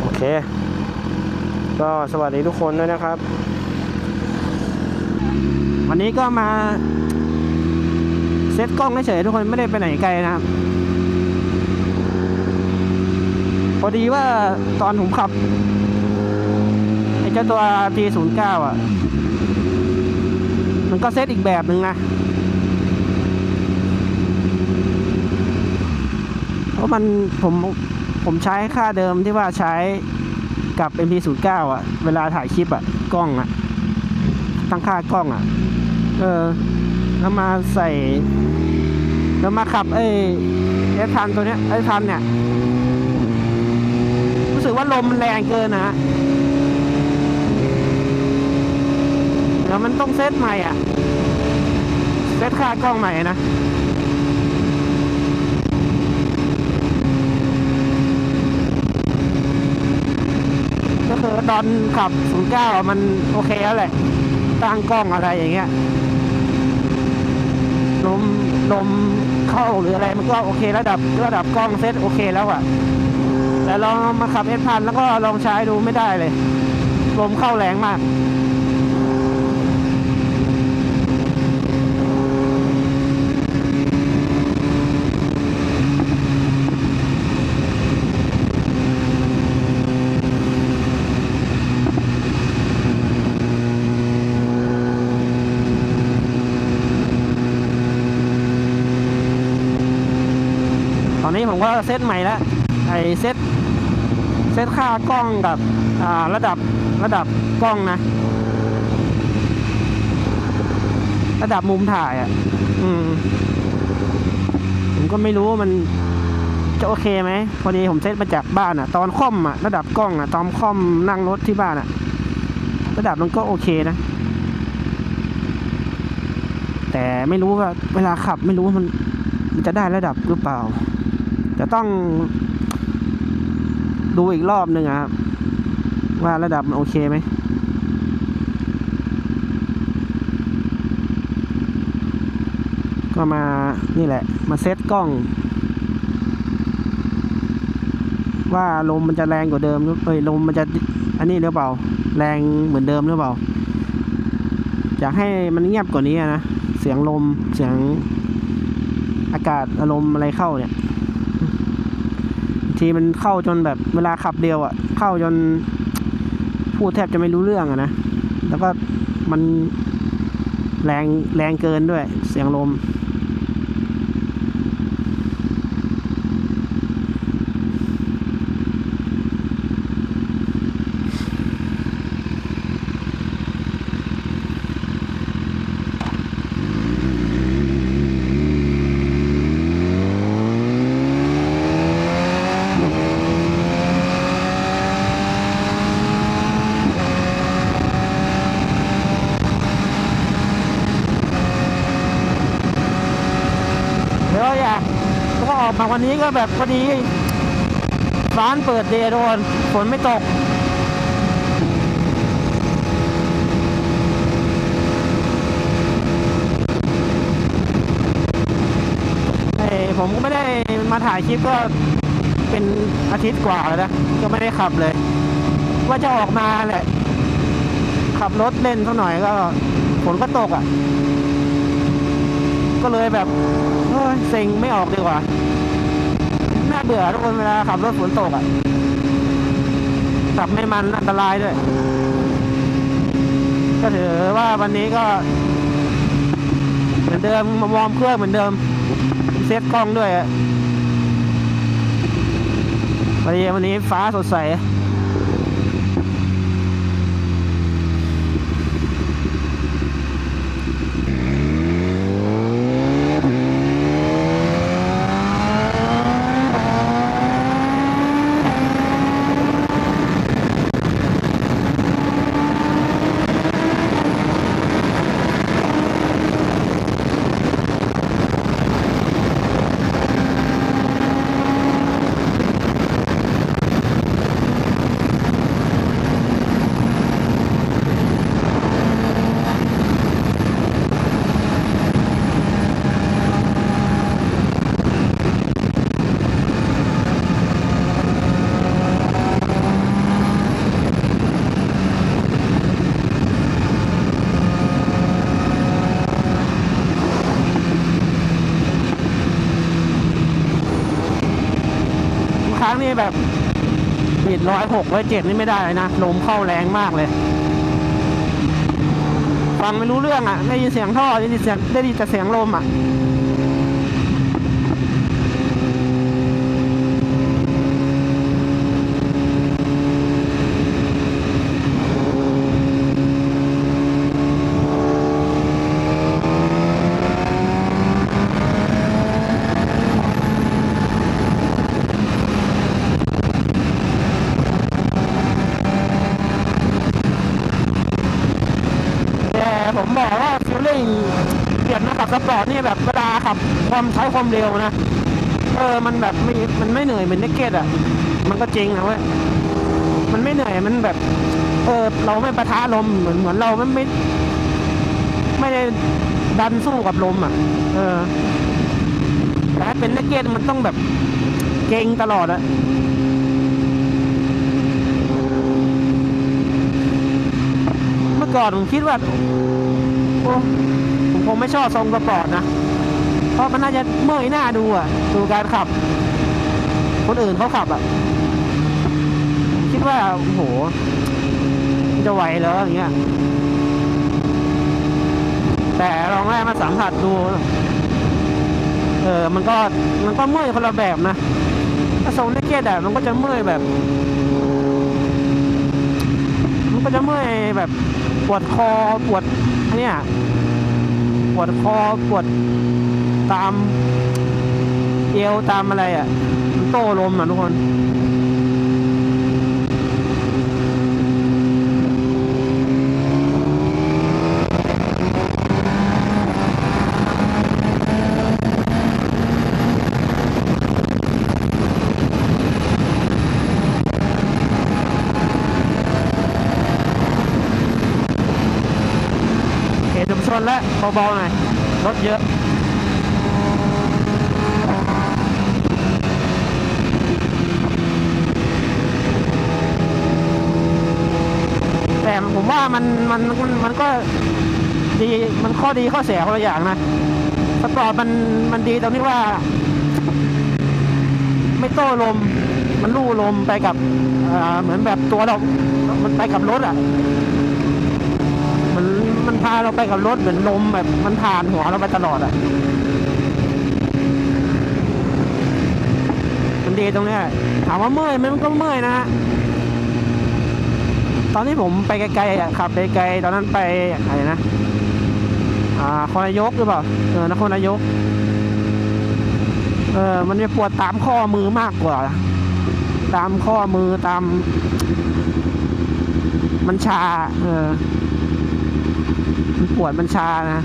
โอเค ก็สวัสดีทุกคนด้วยนะครับ วันนี้ก็มาเซตกล้องเฉยๆทุกคนไม่ได้ไปไหนไกลนะครับ พอดีว่าตอนผมขับไอ้เจ้าตัว T09 อะ มันก็เซตอีกแบบหนึ่งนะเพราะมันผม ผมใช้ค่าเดิมที่ว่าใช้กับ MP09 อะ เวลาถ่ายคลิปอะ กล้องอะ ตั้งค่ากล้องอะ เออ แล้วมาใส่ แล้วมาขับไอ้เอฟทันตัวเนี้ยไอ้ทันเนี่ย รู้สึกว่าลมมันแรงเกินนะฮะเดี๋ยวมันต้องเซตใหม่อะ เซตค่ากล้องใหม่นะ ก็คือ ตอนขับ 09 มันโอเคแล้วแหละ ตั้งกล้องอะไรอย่างเงี้ยลมลมเข้าหรืออะไรมันก็โอเคระดับระดับกล้องเซตโอเคแล้วอะแต่ลองมาขับเอสพันแล้วก็ลองใช้ดูไม่ได้เลย ลมเข้าแรงมาก ก็เซตใหม่แล้วไอเซตเซตค่ากล้องกับระดับระดับกล้องนะ ระดับมุมถ่ายอะ อืม ผมก็ไม่รู้ว่ามันจะโอเคไหมพอดีผมเซตมาจากบ้านอะ ตอนค่อมอะ ระดับกล้องอะ ตอนค่อมนั่งรถที่บ้านอะ ระดับมันก็โอเคนะ แต่ไม่รู้ว่าเวลาขับ ไม่รู้ว่ามันจะได้ระดับหรือเปล่า จะต้องดูอีกรอบหนึ่งครับ ว่าระดับมันโอเคไหมก็มานี่แหละ มาเซตกล้อง ว่าลมมันจะแรงกว่าเดิมหรือเอ้ยลมมันจะอันนี้หรือเปล่า แรงเหมือนเดิมหรือเปล่าอยากให้มันเงียบกว่านี้นะ เสียงลมเสียงอากาศอารมณ์อะไรเข้าเนี่ย ทีมันเข้าจนแบบเวลาขับเดียวอะ่ะ เข้าจนพูดแทบจะไม่รู้เรื่องอะนะ แล้วก็มันแรงแรงเกินด้วยเสียงลม เดี๋ยวอยากแล้ วันนี้ก็แบบพอดีร้านเปิดเดย์โดนฝนไม่ตก ผมก็ไม่ได้มาถ่ายคลิปก็เป็นอาทิตย์กว่าแล้วนะ ก็ไม่ได้ขับเลย ว่าจะออกมาแหละ ขับรถเล่นสักหน่อยก็ฝนก็ตกอะ ก็เลยแบบเซ็งไม่ออกดีกว่า เบื่อทุกคนเวลาขับรถฝนตกอะขับไม่มันอันตรายด้วย ก็ถือว่าวันนี้ก็ เหมือนเดิมมาวอร์มเครื่องเหมือนเดิม เซตกล้องด้วยอะวันนี้วันนี้ฟ้าสดใส ร้อยหกร้อยเจ็ดนี่ไม่ได้เลยนะลมเข้าแรงมากเลย ฟังไม่รู้เรื่องอะได้ยินเสียงท่อได้ยินเสียงได้ยินแต่เสียงลมอะต่ผมบอกว่าฟิลลิ่งเปลี่ยนมากับสปอร์ตนี่ แบบเวลาขับความใช้ความเร็วนะ เออมันแบบไม่มันไม่เหนื่อยเหมือนเนกเก็ตอะ มันก็จริงนะเว้ยมันไม่เหนื่อยมันแบบ เออเราไม่ประทะลมเหมือนเหมือนเราไม่ไม่ไม่ได้ดันสู้กับลมอะ เออแต่เป็นเนกเก็ตมันต้องแบบเก่งตลอดอะเมื่อก่อนผมคิดว่าโอ้ ผมไม่ชอบทรงสปอร์ตนะ เพราะมันน่าจะเมื่อยหน้าดูอะ ดูการขับ คนอื่นเขาขับอะ คิดว่า โอ้โห จะไหวเหรออย่างเงี้ย แต่ลองแรกมาสัมผัสดู เออ มันก็ มันก็เมื่อยคนละแบบนะ ถ้าทรงเนกเก็ตอะมันก็จะเมื่อยแบบ มันก็จะเมื่อยแบบปวดคอปวดนเนี้ย ปวดคอปวดตามเอวตามอะไรอะมันโต้ลมอะทุกคนเขตชุมชนแล้วเบาๆหน่อย เยอะแต่ผมว่ามันมันมันมันก็ดีมันข้อดีข้อเสียคนละอย่างนะสปอร์ตมันมันดีตรงที่ว่า ไม่โต้ลม มันลู่ลมไปกับเหมือนแบบตัวเรามันไปกับรถอะ พาเราไปกับรถเหมือนลมแบบมันผ่านหัวเราไปตลอดอะ่ะมันดีตรงเนี้ยถามว่าเมื่อยไหมมันก็เมื่อยนะฮะตอนที่ผมไปไกลๆอะขับไปไกลตอนนั้นไปอะไรนะอ่านครนายกหรือเปล่าเออนครนายกเออมันจะปวดตามข้อมือมากกว่า ตามข้อมือตาม มันชา เออ ปวดมันชานะ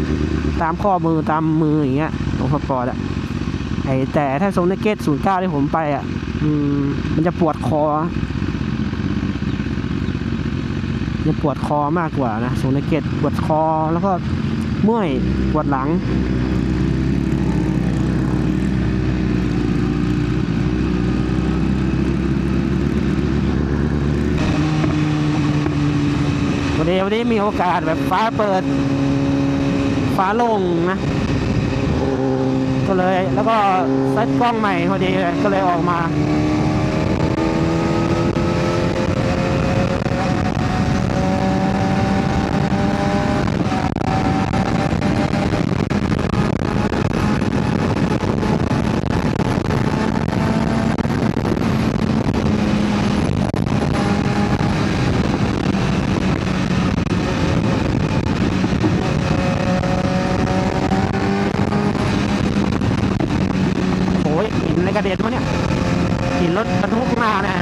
ตามข้อมือตามมืออย่างเงี้ยตรงสปอร์ตอะไอแต่ถ้าทรงเนเก็ตศูนย์เก้าที่ผมไปอะอืมมันจะปวดคอจะปวดคอมากกว่านะทรงเนเก็ตปวดคอแล้วก็เมื่อยปวดหลัง ดีวันนี้มีโอกาสแบบฟ้าเปิด ฟ้าลงนะ ก็เลยแล้วก็เซ็ตกล้องใหม่พอดีเลยก็เลยออกมา โอ้ยหินในกระเด็นวะเนี่ยหินรถบรรทุกหน้าเนี่ย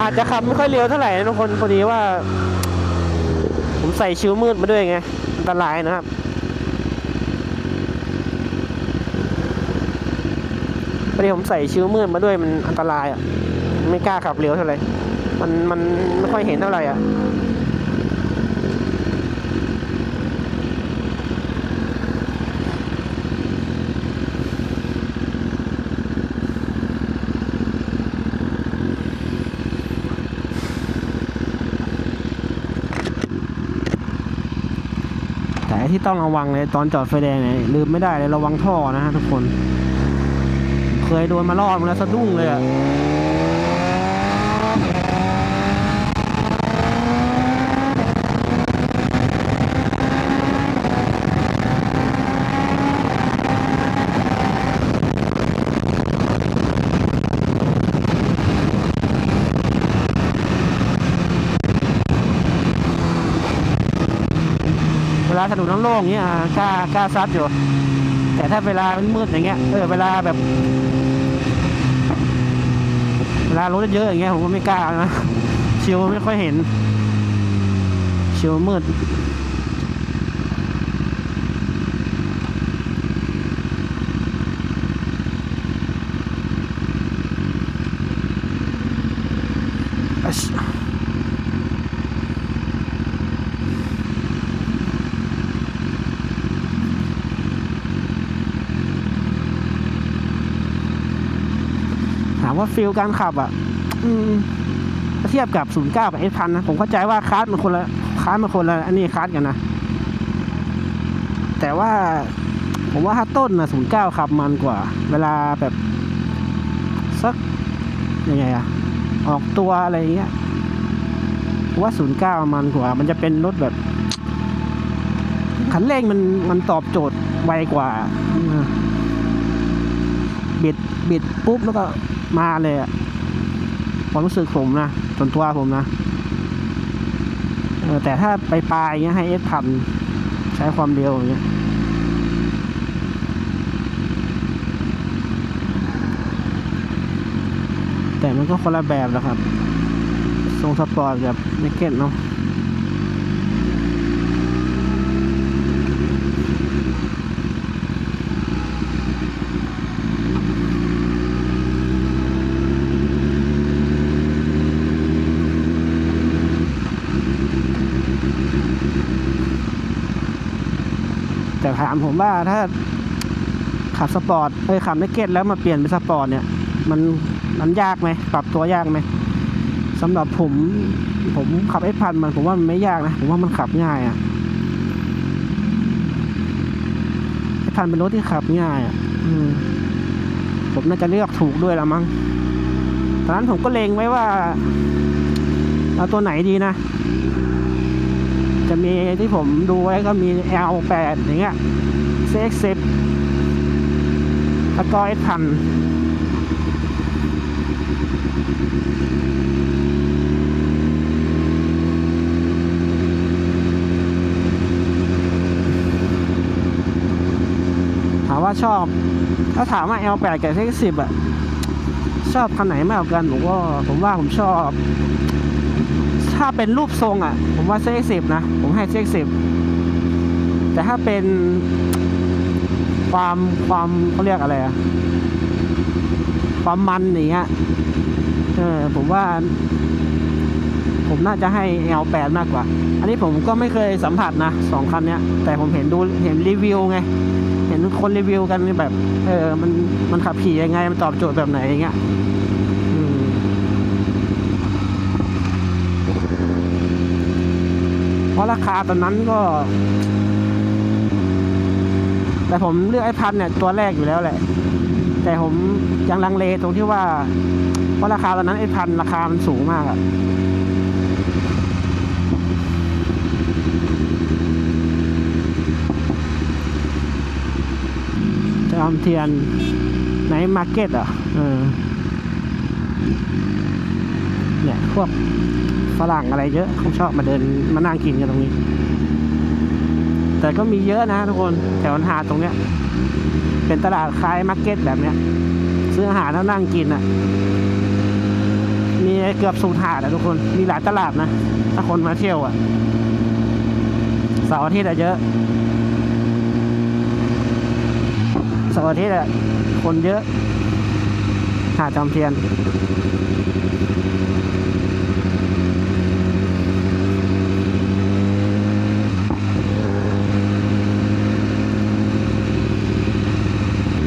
อาจจะ ขับไม่ค่อยเร็วเท่าไหร่นะทุกคนพอดีว่า ผมใส่ชิวมืดมาด้วยไงอันตรายนะครับพอดีผมใส่ชิวมืดมาด้วยมันอันตรายอะไม่กล้าขับเร็วเท่าไหร่มันมันไม่ค่อยเห็นเท่าไหร่อะ ที่ต้องระวังเลยตอนจอดไฟแดงเนี่ยลืมไม่ได้เลยระวังท่อนะฮะทุกคน เคยโดนมารอบแล้วสะดุ้งเลยอะ ถนนโล่งๆอย่างเงี้ยกล้ากล้าซัดอยู่ แต่ถ้าเวลามันมืดอย่างเงี้ยเออเวลาแบบ เวลารถเยอะอย่างเงี้ยผมก็ไม่กล้านะชิวไม่ค่อยเห็นชิวมืดอัช ถามว่าฟิลการขับอะเทียบกับ 09 กับ S พันนะ ผมเข้าใจว่าคาร์ดมันคนละคาร์ดมันคนละอันนี้คาร์ดกันนะ แต่ว่าผมว่าถ้าต้นนะ09 ขับมันกว่า เวลาแบบสักยังไงอะออกตัวอะไรเงี้ยว่า 09 มันกว่า มันจะเป็นรถแบบขันเร่งมันมันตอบโจทย์ไวกว่าบิดบิดปุ๊บแล้วก็ มาเลยอะความรู้สึกผมนะส่วนตัวผมนะแต่ถ้าไปปลายเงี้ยให้เอสพันใช้ความเร็วอย่างเงี้ยแต่มันก็คนละแบบแล้วครับ ทรงสปอร์ตกับเนกเก็ตเนาะ ผมว่าถ้าขับสปอร์ตเอ้ยขับเนกเก็ตแล้วมาเปลี่ยนเป็นสปอร์ตเนี่ย มันมันยากไหมปรับตัวยากไหมสำหรับผม ผมขับไอ้พันมันผมว่ามันไม่ยากนะ ผมว่ามันขับง่ายอะ่ะไอ้พันเป็นรถที่ขับง่ายอะ่ะผมน่าจะเลือกถูกด้วยละมั้งตอนนั้นผมก็เลงไว้ว่าเอาตัวไหนดีนะ จะมีที่ผมดูไว้ก็มี L8 อย่างเงี้ย CX10 แล้วก็ S พันถามว่าชอบ ถ้าถามว่า L8 กับ CX10 อะ ชอบคันไหนมากกว่ากัน ผมก็ผมว่าผมชอบ ถ้าเป็นรูปทรงอะ ผมว่า CX10 นะ ผมให้ CX10 แต่ถ้าเป็นความความเขาเรียกอะไรอะความมันอย่างเงี้ยเออผมว่า ผมน่าจะให้ L8 มากกว่า อันนี้ผมก็ไม่เคยสัมผัสนะสองคันเนี้ย แต่ผมเห็นดูเห็นรีวิวไง เห็นคนรีวิวกันแบบ เออมันมันขับขี่ยังไง มันตอบโจทย์แบบไหนอย่างเงี้ยอืม เพราะราคาตอนนั้นก็ แต่ผมเลือกไอ้พันเนี่ยตัวแรกอยู่แล้วแหละ แต่ผมยังลังเลตรงที่ว่า เพราะราคาตอนนั้นไอ้พันราคามันสูงมากอะจอมเทียนไหนมาร์เก็ตอะเออ เนี่ยพวกฝรั่งอะไรเยอะเขาชอบมาเดินมานั่งกินกันตรงนี้ แต่ก็มีเยอะนะทุกคนแถวหาดตรงเนี้ย เป็นตลาดคล้ายมาร์เก็ตแบบเนี้ย ซื้ออาหารแล้วนั่งกินอะ มีเกือบสูตรหาดอะทุกคน มีหลายตลาดนะ ถ้าคนมาเที่ยวอะเสาร์อาทิตย์อะเยอะเสาร์อาทิตย์อะคนเยอะหาดจอมเทียน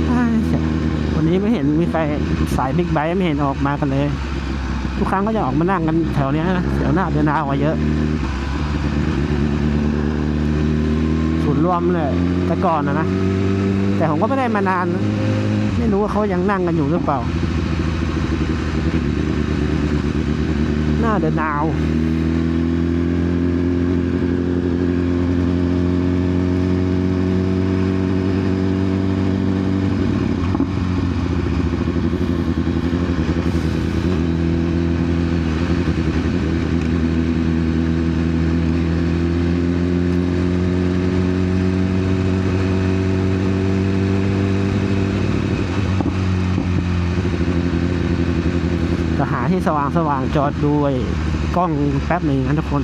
อ้ายเสียวันนี้ไม่เห็นมีใคร สายบิ๊กไบค์ไม่เห็นออกมากันเลย ทุกครั้งก็จะออกมานั่งกันแถวนี้นะแถวหน้าเดินหน้าออกมาเยอะสุดรวมเลยแต่ก่อนนะนะ แต่ผมก็ไม่ได้มานาน ไม่รู้ว่าเขายังนั่งกันอยู่หรือเปล่า หน้าเดนาวจะหาว สว่างสว่างจอดดูไอ้กล้องแป๊บหนึ่งนะทุกคน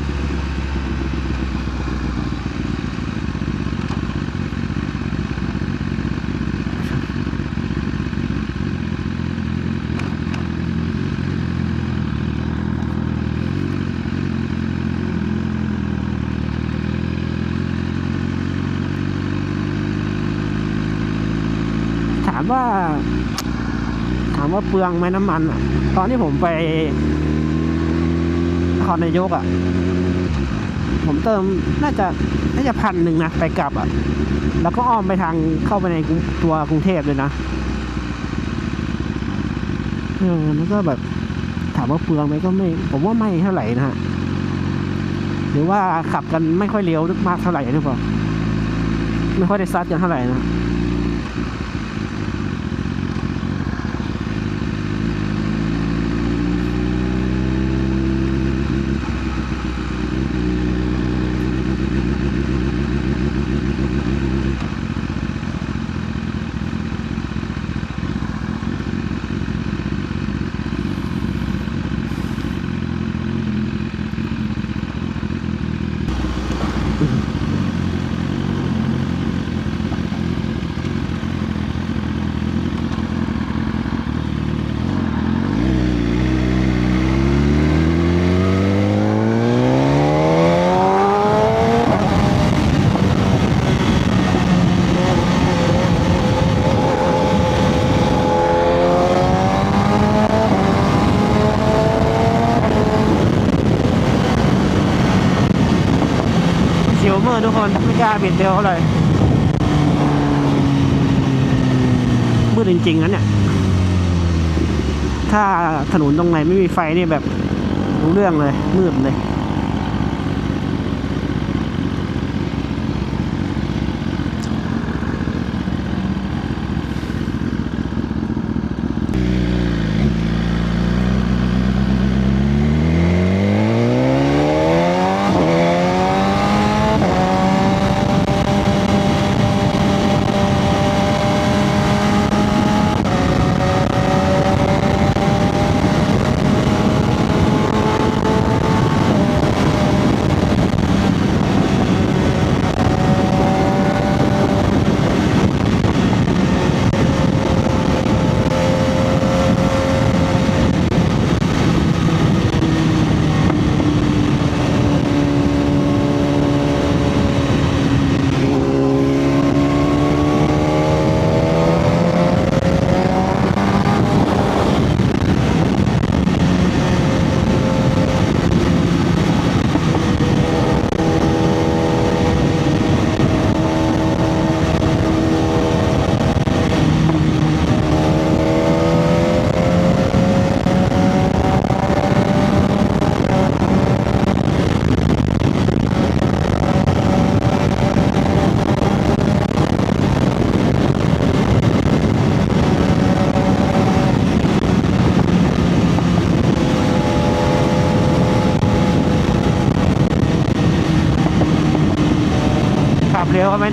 ถามว่า ถามว่าเปลืองไหมน้ำมันอะ ตอนที่ผมไปนครนายกอะ ผมเติมน่าจะน่าจะพันหนึ่งนะไปกลับอะ แล้วก็อ้อมไปทางเข้าไปในตัวกรุงเทพเลยนะเออแล้วก็แบบถามว่าเปลืองไหมก็ไม่ ผมว่าไม่เท่าไหร่นะฮะหรือว่าขับกันไม่ค่อยเร็วมากเท่าไหร่หรือเปล่าไม่ค่อยได้ซัดกันเท่าไหร่นะ เสียวเมอร์ทุกคนไม่กล้าบิดเร็วเท่าไหร่มืดจริงๆนะเนี่ย ถ้าถนนตรงไหนไม่มีไฟนี่แบบรู้เรื่องเลยมืดเลย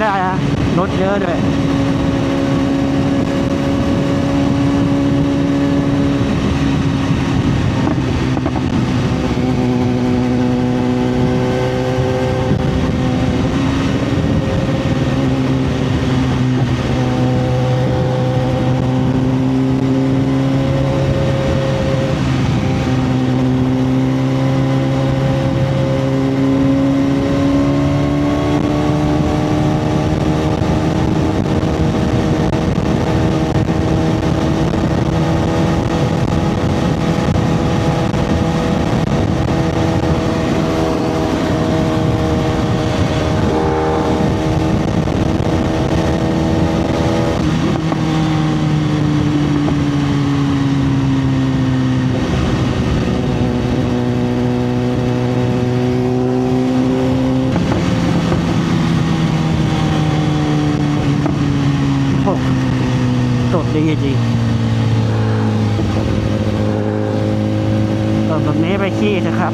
ได้ฮะรถเยอะด้วย โอ้ตดดีจริงตดแบบนี้ไปขี้นะครับ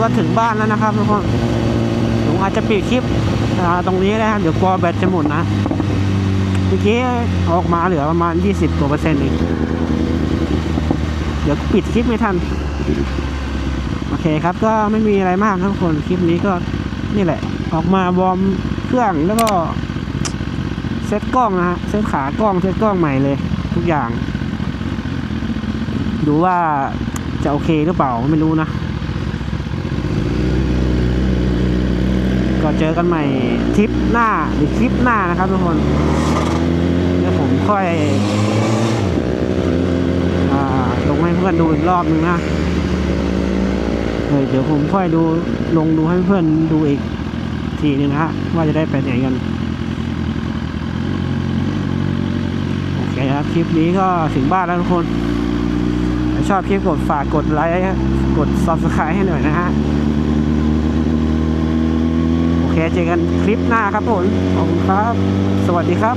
ก็ถึงบ้านแล้วนะครับทุกคนผมอาจจะปิดคลิปตรงนี้นะครับเดี๋ยวกลัวแบตจะหมดนะเมื่อกี้ออกมาเหลือประมาณ 20กว่าเปอร์เซ็นต์เองเดี๋ยวปิดคลิปไม่ทัน โอเคครับก็ไม่มีอะไรมากทุกคนคลิปนี้ก็นี่แหละ ออกมาวอร์มเครื่องแล้วก็เซ็ตกล้องนะฮะเซ็ตขากล้องเซ็ตกล้องใหม่เลย ทุกอย่าง ดูว่าจะโอเคหรือเปล่าไม่รู้นะ ก็เจอกันใหม่ทริปหน้าหรือคลิปหน้านะครับทุกคนเดี๋ยวผมค่อยอาลงให้เพื่อนดูอีกรอบนึงนะเดี๋ยวผมค่อยดูลงดูให้เพื่อนดูอีกทีนึงนะฮะว่าจะได้ไปไหนกันโอเคครับคลิปนี้ก็ถึงบ้านแล้วทุกคนชอบคลิปกดฝากกดไลค์กด subscribe ให้หน่อยนะฮะ เคเจอกันคลิปหน้าครับผมขอบคุณครับ สวัสดีครับ